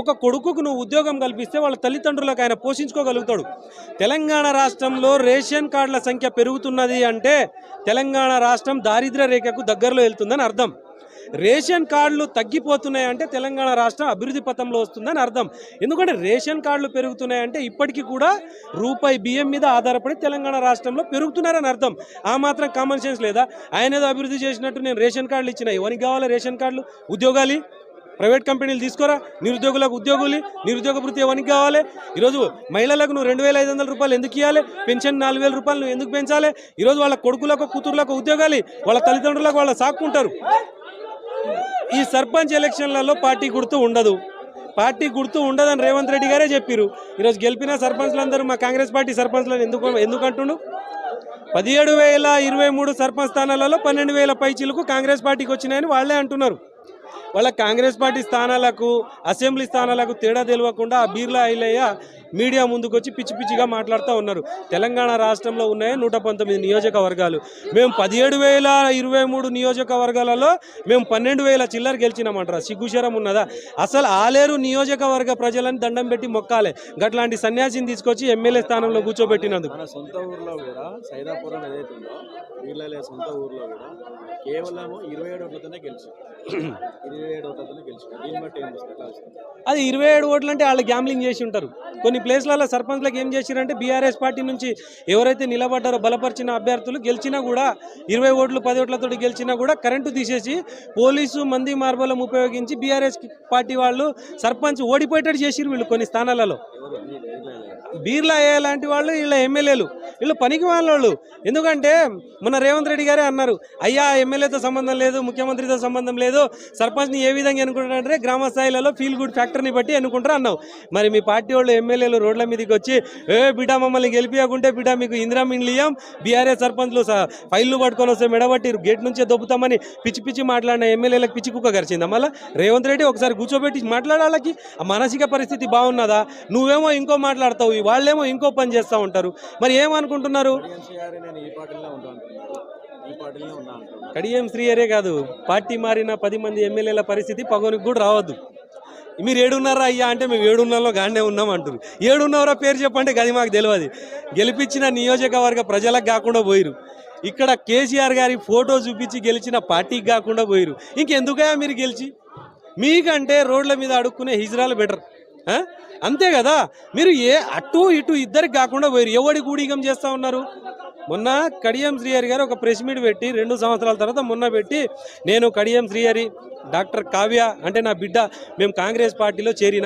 ఒక కొడుకుకు నువ్వు ఉద్యోగం కల్పిస్తే వాళ్ళ తల్లిదండ్రులకు ఆయన పోషించుకోగలుగుతాడు. తెలంగాణ రాష్ట్రంలో రేషన్ కార్డుల సంఖ్య పెరుగుతున్నది అంటే తెలంగాణ రాష్ట్రం దారిద్ర్య రేఖకు దగ్గరలో వెళ్తుందని అర్థం. రేషన్ కార్డులు తగ్గిపోతున్నాయంటే తెలంగాణ రాష్ట్రం అభివృద్ధి పథంలో వస్తుందని అర్థం. ఎందుకంటే రేషన్ కార్డులు పెరుగుతున్నాయంటే ఇప్పటికీ కూడా రూపాయి బియ్యం మీద ఆధారపడి తెలంగాణ రాష్ట్రంలో పెరుగుతున్నారని అర్థం. ఆ మాత్రం కామన్ సెన్స్ లేదా? ఆయన ఏదో అభివృద్ధి చేసినట్టు నేను రేషన్ కార్డులు ఇచ్చిన ఎవరికి కావాలి రేషన్ కార్డులు? ఉద్యోగాలు? ప్రైవేట్ కంపెనీలు తీసుకురా? నిరుద్యోగులకు ఉద్యోగులు నిరుద్యోగ వృత్తి ఎవరికి కావాలి? ఈరోజు మహిళలకు నువ్వు రెండు వేల ఐదు వందల రూపాయలు ఎందుకు ఇవ్వాలి పెన్షన్ నాలుగు వేల రూపాయలు నువ్వు ఎందుకు పెంచాలి? ఈరోజు వాళ్ళ కొడుకులకు కూతుర్లకు ఉద్యోగాలు వాళ్ళ తల్లిదండ్రులకు వాళ్ళ సాక్కుంటారు. ఈ సర్పంచ్ ఎలక్షన్లలో పార్టీ గుర్తు ఉండదు. పార్టీ గుర్తు ఉండదని రేవంత్ రెడ్డి గారే చెప్పారు. ఈరోజు గెలిపిన సర్పంచ్లందరూ మా కాంగ్రెస్ పార్టీ సర్పంచ్లను ఎందుకు ఎందుకు అంటుండు? పదిహేడు వేల ఇరవై మూడు సర్పంచ్ స్థానాలలో పన్నెండు వేల పైచీలకు కాంగ్రెస్ పార్టీకి వచ్చినాయని వాళ్ళే అంటున్నారు. వాళ్ళ కాంగ్రెస్ పార్టీ స్థానాలకు అసెంబ్లీ స్థానాలకు తేడా తెలియకుండా బీర్లా ఐలయ్య మీడియా ముందుకు వచ్చి పిచ్చి పిచ్చిగా మాట్లాడుతూ ఉన్నారు. తెలంగాణ రాష్ట్రంలో ఉన్నాయి నూట పంతొమ్మిది నియోజకవర్గాలు. మేము పదిహేడు వేల ఇరవై మూడు నియోజకవర్గాలలో మేము పన్నెండు వేల చిల్లర గెలిచినామంటారా? సిగ్గుశరం ఉన్నదా? అసలు ఆలేరు నియోజకవర్గ ప్రజలని దండం పెట్టి మొక్కాలే. గట్లాంటి సన్యాసిని తీసుకొచ్చి ఎమ్మెల్యే స్థానంలో కూర్చోబెట్టినందుకు. సొంత ఊర్లో కూడా సైదాపురం ఏదైతే ఉందో సొంత ఊర్లో కూడా కేవలం ఇరవై ఏడు ఓట్లతోనే గెలిచారు. ఇరవై ఏడు ఓట్లతోనే దీన్ని బట్టి ఏం చూస్తారు? అది ఇరవై ఏడు ఓట్లు అంటే వాళ్ళు గ్యాంబ్లింగ్ చేసి ఉంటారు. కొన్ని ప్లేస్లలో సర్పంచ్లకు ఏం చేసిరంటే బీఆర్ఎస్ పార్టీ నుంచి ఎవరైతే నిలబడ్డారో బలపరిచిన అభ్యర్థులు గెలిచినా కూడా ఇరవై ఓట్లు పది ఓట్లతో గెలిచినా కూడా కరెంటు తీసేసి పోలీసు మంది మార్బలం ఉపయోగించి బీఆర్ఎస్ పార్టీ వాళ్ళు సర్పంచ్ ఓడిపోయేటట్టు చేసిరు వీళ్ళు కొన్ని స్థానాలలో. బీర్లా అయ్యే లాంటి వాళ్ళు వీళ్ళ ఎమ్మెల్యేలు. వీళ్ళు పనికి వాళ్ళు ఎందుకంటే మొన్న రేవంత్ రెడ్డి గారే అన్నారు అయ్యా ఎమ్మెల్యేతో సంబంధం లేదు ముఖ్యమంత్రితో సంబంధం లేదు సర్పంచ్ని ఏ విధంగా ఎన్నుకుంటారంటే గ్రామ స్థాయిలలో ఫీల్ గుడ్ ఫ్యాక్టర్ని బట్టి ఎన్నుకుంటారు అన్నావు. మరి మీ పార్టీ వాళ్ళు ఎమ్మెల్యేలు రోడ్ల మీదకి వచ్చి ఏ బిడ్డ మమ్మల్ని గెలిపియకుంటే బిడ్డ మీకు ఇందిరా మింగ్లియం బీఆర్ఎస్ సర్పంచ్లు స- ఫైళ్ళు పట్టుకొని వస్తే మెడబట్టి గేట్ నుంచే దొబ్బుతామని పిచ్చి పిచ్చి మాట్లాడిన ఎమ్మెల్యేలకు పిచ్చి కుక్క గరిచిందా మళ్ళీ? రేవంత్ రెడ్డి ఒకసారి కూర్చోబెట్టి మాట్లాడాలకి ఆ మానసిక పరిస్థితి బాగున్నదా? నువ్వేమో ఇంకో మాట్లాడతావు వాళ్ళేమో ఇంకో పని చేస్తూ ఉంటారు. మరి ఏమనుకుంటున్నారు? కడియం శ్రీయరే కాదు. పార్టీ మారిన పది మంది ఎమ్మెల్యేల పరిస్థితి పగోనికి కూడా రావద్దు. మీరు ఏడున్నారా అయ్యా అంటే మేము ఏడున్నరలో గానే ఉన్నాం అంటారు ఏడున్నవరా పేరు చెప్పంటే గది మాకు తెలియదు. గెలిపించిన నియోజకవర్గ ప్రజలకు కాకుండా పోయిరు ఇక్కడ కేసీఆర్ గారి ఫోటో చూపించి గెలిచిన పార్టీకి కాకుండా పోయిరు ఇంకెందుకయ్యా మీరు గెలిచి? మీకంటే రోడ్ల మీద అడుక్కునే హిజ్రాలు బెటర్. అంతే కదా? మీరు ఏ అటు ఇటు ఇద్దరికి కాకుండా పోయిరు ఎవడి గూడిగం చేస్తూ ఉన్నారు? మొన్న కడియం శ్రీహరి గారు ఒక ప్రెస్ మీట్ పెట్టి రెండు సంవత్సరాల తర్వాత మొన్న పెట్టి నేను కడియం శ్రీహరి డాక్టర్ కావ్య అంటే నా బిడ్డ మేము కాంగ్రెస్ పార్టీలో చేరిన